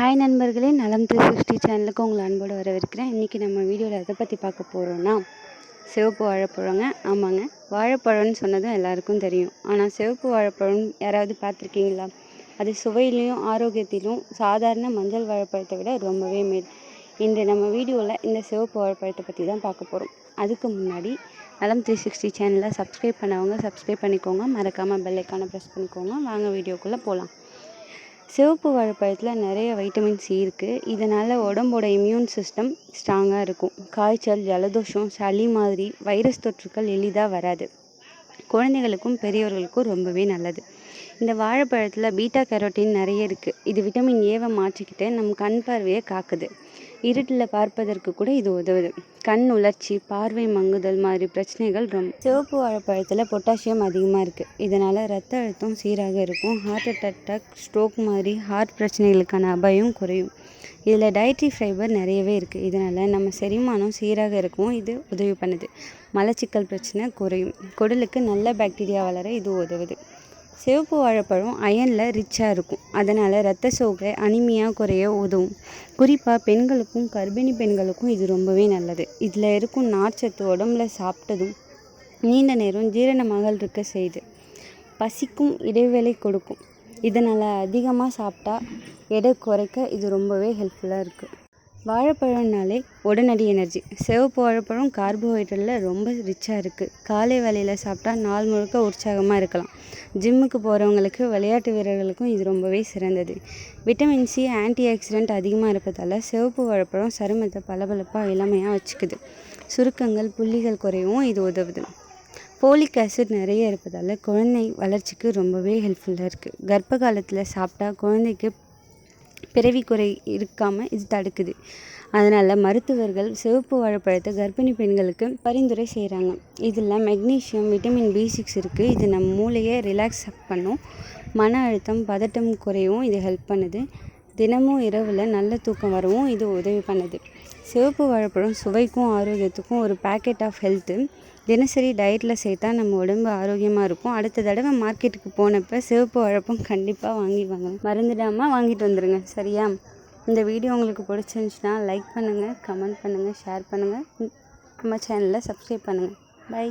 Hi நண்பர்களே நலம் three sixty சேனலுக்கு உங்களை அன்போடு வரவேற்கிறேன். இன்றைக்கி நம்ம வீடியோவில் எதை பற்றி பார்க்க போகிறோன்னா சிவப்பு வாழைப்பழங்க. ஆமாங்க வாழைப்பழம்னு சொன்னதும் எல்லாருக்கும் தெரியும். ஆனால் சிவப்பு வாழைப்பழம் யாராவது பார்த்துருக்கீங்களா? அது சுவையிலையும் ஆரோக்கியத்திலும் சாதாரண மஞ்சள் வாழைப்பழத்தை விட ரொம்பவே மேல். இன்று நம்ம வீடியோவில் இந்த சிவப்பு வாழைப்பழத்தை பற்றி தான் பார்க்க போகிறோம் அதுக்கு முன்னாடி நலம் த்ரீ சிக்ஸ்டி சேனலை சப்ஸ்கிரைப் பண்ணவங்க சப்ஸ்கிரைப் பண்ணிக்கோங்க. மறக்காமல் பெல்லைக்கான ப்ரெஸ் பண்ணிக்கோங்க. வாங்க வீடியோக்குள்ளே போகலாம். சிவப்பு வாழைப்பழத்தில் நிறைய வைட்டமின் சி இருக்குது இதனால் உடம்போட இம்யூன் சிஸ்டம் ஸ்ட்ராங்காக இருக்கும். காய்ச்சல் ஜலதோஷம் சளி மாதிரி வைரஸ் தொற்றுக்கள் எளிதாக வராது. குழந்தைகளுக்கும் பெரியவர்களுக்கும் ரொம்பவே நல்லது. இந்த வாழைப்பழத்தில் பீட்டா கேரோட்டின் நிறைய இருக்குது இது விட்டமின் ஏவை மாற்றிக்கிட்டு நம் கண் பார்வையை காக்குது. இருட்டில் பார்ப்பதற்கு கூட இது உதவுது. கண் உலர்ச்சி பார்வை மங்குதல் மாதிரி பிரச்சனைகள் ரொம்ப சிவப்பு வாழைப்பழத்தில் பொட்டாசியம் அதிகமாக இருக்குது இதனால் ரத்த அழுத்தம் சீராக இருக்கும். ஹார்ட் அட்டாக் ஸ்ட்ரோக் மாதிரி ஹார்ட் பிரச்சனைகளுக்கான அபாயம் குறையும். இதில் டயட்ரி ஃபைபர் நிறையவே இருக்குது இதனால் நம்ம செரிமானம் சீராக இருக்கும் இது உதவி பண்ணுது. மலச்சிக்கல் பிரச்சனை குறையும். குடலுக்கு நல்ல பாக்டீரியா வளர இது உதவுது. சிவப்பு வாழைப்பழம் அயனில் ரிச்சாக இருக்கும். அதனால் ரத்த சோகை அனிமையாக குறைய உதவும். குறிப்பாக பெண்களுக்கும் கர்ப்பிணி பெண்களுக்கும் இது ரொம்பவே நல்லது. இதில் இருக்கும் நார்ச்சத்து உடம்புல சாப்பிட்டதும் நீண்ட நேரம் ஜீரணமாக இருக்க செய்யுது பசிக்கும் இடைவேளை கொடுக்கும். இதனால் அதிகமாக சாப்பிட்டா எடை குறைக்க இது ரொம்பவே ஹெல்ப்ஃபுல்லாக இருக்குது வாழைப்பழம்னாலே உடனடி எனர்ஜி சிவப்பு வாழைப்பழம் கார்போஹைட்ரேட்டில் ரொம்ப ரிச்சாக இருக்குது காலை வேலையில் சாப்பிட்டா நாள் முழுக்க உற்சாகமாக இருக்கலாம். ஜிம்முக்கு போகிறவங்களுக்கு விளையாட்டு வீரர்களுக்கும் இது ரொம்பவே சிறந்தது. விட்டமின் சி ஆன்டி ஆக்சிடென்ட் அதிகமாக இருப்பதால் சிவப்பு வாழைப்பழம் சருமத்தை பளபளப்பாக இளமையாக வச்சுக்குது. சுருக்கங்கள் புள்ளிகள் குறையவும் இது உதவுது. ஃபோலிக் ஆசிட் நிறைய இருப்பதால் குழந்தை வளர்ச்சிக்கு ரொம்பவே ஹெல்ப்ஃபுல்லாக இருக்குது கர்ப்ப காலத்தில் சாப்பிட்டா குழந்தைக்கு பிறவி குறை இருக்காமல் இது தடுக்குது. அதனால் மருத்துவர்கள் சிவப்பு வாழைப்பழத்தை கர்ப்பிணி பெண்களுக்கு பரிந்துரை செய்கிறாங்க இதில் மெக்னீஷியம் விட்டமின் பி சிக்ஸ் இருக்குது இது நம்ம மூளையை ரிலாக்ஸ் பண்ணும். மன அழுத்தம் பதட்டம் குறையவும் இது ஹெல்ப் பண்ணுது. தினமும் இரவில் நல்ல தூக்கம் வரவும் இது உதவி பண்ணுது. சிவப்பு வாழைப்பழம் சுவைக்கும் ஆரோக்கியத்துக்கும் ஒரு பேக்கெட் ஆஃப் ஹெல்த்து தினசரி டயட்டில் சேர்த்தா நம்ம உடம்பு ஆரோக்கியமாக இருக்கும். அடுத்த தடவை மார்க்கெட்டுக்கு போனப்போ சிவப்பு வாழைப்பழம் கண்டிப்பாக வாங்கி வாங்க மறந்துடாமல் வாங்கிட்டு வந்துடுங்க சரியா? இந்த வீடியோ உங்களுக்கு பிடிச்சிருந்துச்சுன்னா லைக் பண்ணுங்கள் கமெண்ட் பண்ணுங்கள் ஷேர் பண்ணுங்கள் நம்ம சேனலில் சப்ஸ்கிரைப் பண்ணுங்கள் பை